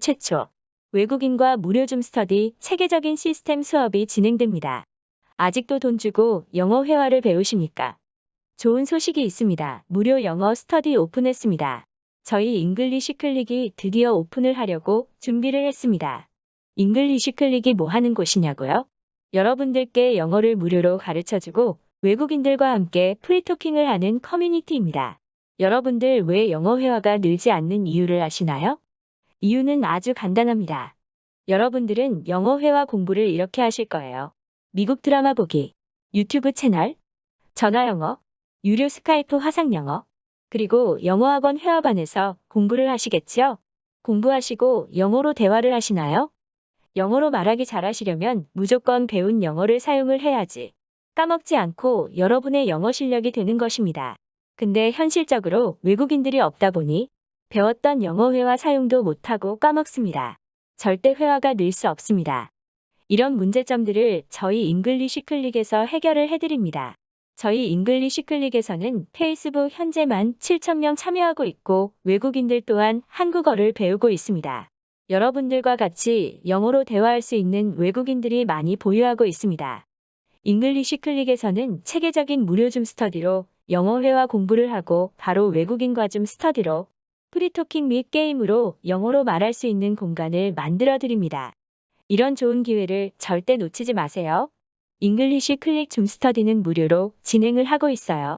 최초 외국인과 무료 줌 스터디 체계적인 시스템 수업이 진행됩니다. 아직도 돈 주고 영어 회화를 배우십니까? 좋은 소식이 있습니다. 무료 영어 스터디 오픈했습니다. 저희 잉글리시 클릭이 드디어 오픈을 하려고 준비를 했습니다. 잉글리시 클릭이 뭐 하는 곳이냐고요? 여러분들께 영어를 무료로 가르쳐주고 외국인들과 함께 프리토킹을 하는 커뮤니티입니다. 여러분들 왜 영어 회화가 늘지 않는 이유를 아시나요? 이유는 아주 간단합니다. 여러분들은 영어 회화 공부를 이렇게 하실 거예요. 미국 드라마 보기, 유튜브 채널, 전화 영어, 유료 스카이프 화상 영어, 그리고 영어학원 회화반에서 공부를 하시겠지요? 공부하시고 영어로 대화를 하시나요? 영어로 말하기 잘하시려면 무조건 배운 영어를 사용을 해야지. 까먹지 않고 여러분의 영어 실력이 되는 것입니다. 근데 현실적으로 외국인들이 없다 보니 배웠던 영어 회화 사용도 못하고 까먹습니다. 절대 회화가 늘 수 없습니다. 이런 문제점들을 저희 잉글리시 클릭에서 해결을 해드립니다. 저희 잉글리시 클릭에서는 페이스북 현재만 7,000명 참여하고 있고 외국인들 또한 한국어를 배우고 있습니다. 여러분들과 같이 영어로 대화할 수 있는 외국인들이 많이 보유하고 있습니다. 잉글리시 클릭에서는 체계적인 무료 줌 스터디로 영어 회화 공부를 하고 바로 외국인과 줌 스터디로 프리토킹 및 게임으로 영어로 말할 수 있는 공간을 만들어 드립니다. 이런 좋은 기회를 절대 놓치지 마세요. 잉글리시 클릭 줌 스터디는 무료로 진행을 하고 있어요.